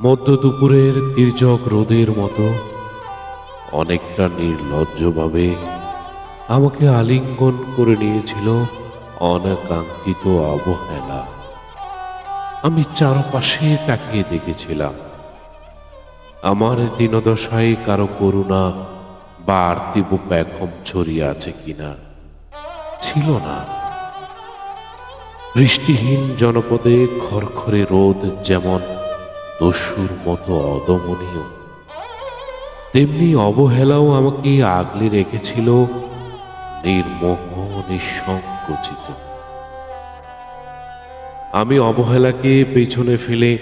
মধ্য দুপুরের তির্যক রোদের মতো অনেকটা নির্লজ্জভাবে আমাকে আলিঙ্গন করে নিয়েছিল অনাকাঙ্ক্ষিত অবহেলা। আমি চারপাশে তাকিয়ে দেখেছিলাম। আমার দিনদশায় কারও করুণা বা আর্তিব ব্যাঘম ছড়িয়ে আছে কিনা ছিল না। বৃষ্টিহীন জনপদে খরখরে রোদ যেমন দস্যুর মতো অদমনীয়। তেমনি অবহেলাও আমাকে আগলে রেখেছিল নির্মোহ, নিঃসংকোচিত। আমি অবহেলাকে পেছনে ফেলে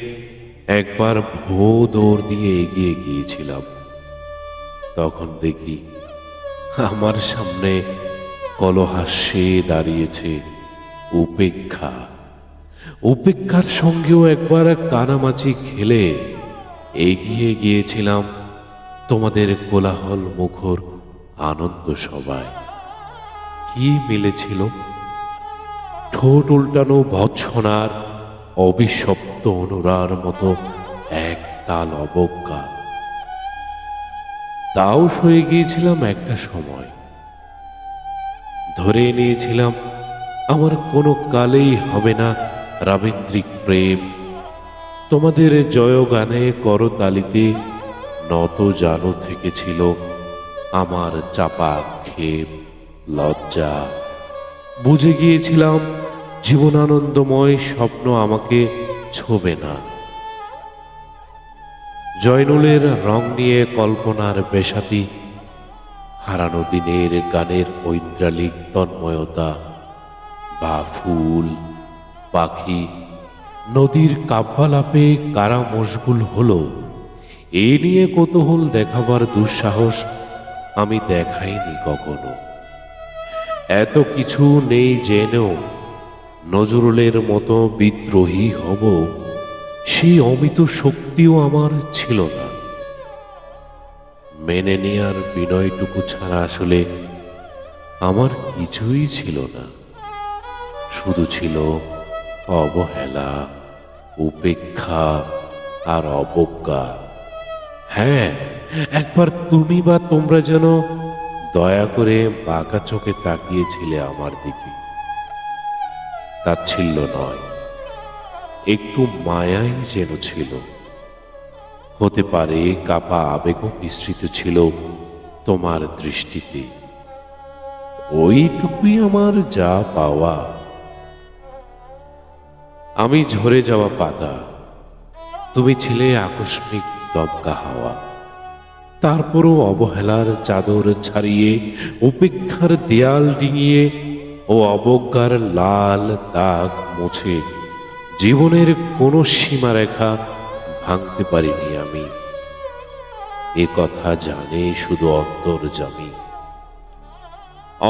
একবার ভো দৌড় দিয়ে এগিয়ে গিয়েছিলাম। তখন দেখি আমার সামনে কলহাস্যে দাঁড়িয়েছে উপেক্ষা। উপেক্ষার সঙ্গেও একবার কানামাছি খেলে এগিয়ে গিয়েছিলাম তোমাদের কোলাহল মুখর আনন্দ সবাই কি মিলেছিল? ঠোঁট উল্টানো ভৎসনার অবিশপ্ত অনুরার মতো এক তাল অবজ্ঞা। তাও সয়ে গিয়েছিলাম একটা সময়। ধরে নিয়েছিলাম, আমার কোনো কালেই হবে না রাবীন্দ্রিক প্রেম। তোমাদের জয়গানে করতালিতে নত জানো থেকেছিল আমার চাপা ক্ষেপ, লজ্জা। বুঝে গিয়েছিলাম জীবনানন্দময় স্বপ্ন আমাকে ছোবে না। জয়নুলের রং নিয়ে কল্পনার বেশাতি, হারানো দিনের গানের ঐন্দ্রালিক তন্ময়তা বা ফুল পাখি নদীর কাব্যালাপে কারা মশগুল হলো, এ নিয়ে কৌতূহল দেখাবার দুঃসাহস আমি দেখাইনি কখনো। এত কিছু নেই জেনেও নজরুলের মতো বিদ্রোহী হব সেই অমিত শক্তিও আমার ছিল না। মেনে নেয়ার বিনয়টুকু ছাড়া আসলে আমার কিছুই ছিল না। শুধু ছিল অবহেলা, উপেক্ষা আর অবজ্ঞা। হ্যাঁ একবার তুমি বা তোমরা যেন দয়া করে বাঁকা চোখে তাকিয়েছিলে আমার দিকে। তাচ্ছিল্য নয়, একটু মায়াই যেন ছিল। হতে পারে কাপা আবেগও মিশ্রিত ছিল তোমার দৃষ্টিতে। ওইটুকুই আমার যা পাওয়া। আমি ঝরে যাওয়া পাতা, তুমি ছিলে আকস্মিক দমকা হাওয়া। তারপরও অবহেলার চাদর ছাড়িয়ে, উপেক্ষার দেয়াল ডিঙিয়ে ও অবজ্ঞার লাল দাগ মুছে জীবনের কোনো সীমারেখা ভাঙতে পারিনি আমি। এ কথা জানে শুধু অন্তর্জামী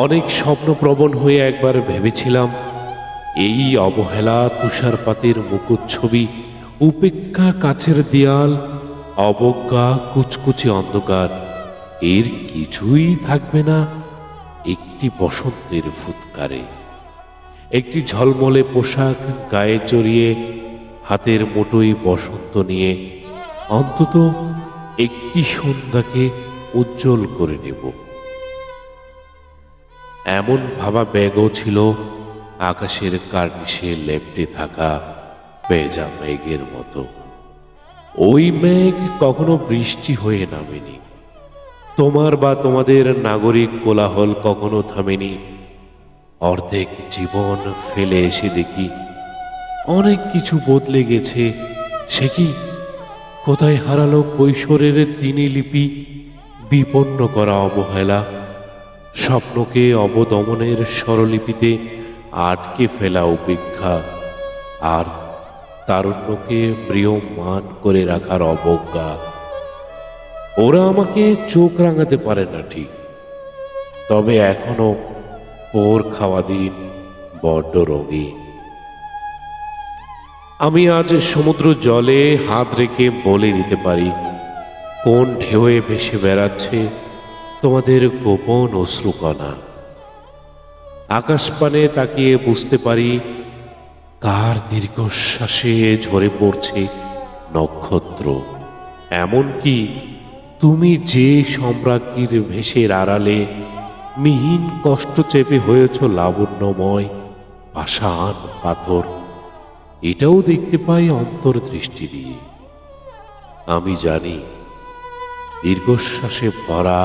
অনেক স্বপ্নপ্রবণ হয়ে একবার ভেবেছিলাম এই অবহেলা তুষারপাতের মুখচ্ছবি উপেক্ষা কাছের দেয়াল, অবজ্ঞা কুচকুচি অন্ধকার, এর কিছুই থাকবে না একটি বসন্তের ফুৎকারে। একটি ঝলমলে পোশাক গায়ে চড়িয়ে হাতের মুঠোই বসন্ত নিয়ে অন্তত একটি সন্ধ্যাকে উজ্জ্বল করে নেব। এমন ভাবা ব্যাগও ছিল আকাশের কার্নিশে লেপটে থাকা পেজা মেঘের মতো। ওই মেঘ কখনো বৃষ্টি হয়ে নামেনি। তোমার বা তোমাদের নাগরিক কোলাহল কখনো থামেনি। অর্ধেক জীবন ফেলে এসে দেখি, অনেক কিছু বদলে গেছে। সে কি কোথায় হারালো কৈশোরের তিনি লিপি, বিপন্ন করা অবহেলা? স্বপ্নকে অবদমনের স্বরলিপিতে আটকে ফেলা উপেক্ষা আর তারুণ্যকে প্রিয়মান করে রাখার অবজ্ঞা। ওরা আমাকে চোখ রাঙাতে পারে না ঠিক, তবে এখনও পোর খাওয়া দিন বড্ড রঙিন আমি আজ সমুদ্র জলে হাত রেখে বলে দিতে পারি, কোন ঢেউয়ে ভেসে বেড়াচ্ছে তোমাদের গোপন অশ্রুকণা। আকাশপানে তাকিয়ে বুঝতে পারি কার দীর্ঘশ্বাসে ঝরে পড়ছে নক্ষত্র। এমনকি তুমি যে সম্রাজ্ঞীর ভেসের আড়ালে মিহিন কষ্ট চেপে হয়েছ লাবণ্যময় পাষাণ পাথর, এটাও দেখতে পাই অন্তর্দৃষ্টি দিয়ে। আমি জানি দীর্ঘশ্বাসে ভরা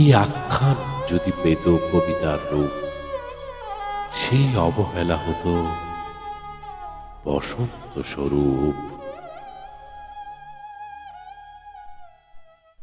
এই আখ্যান যদি পেত কবিতার রূপ। সেই অবহেলা হতো বসন্ত স্বরূপ।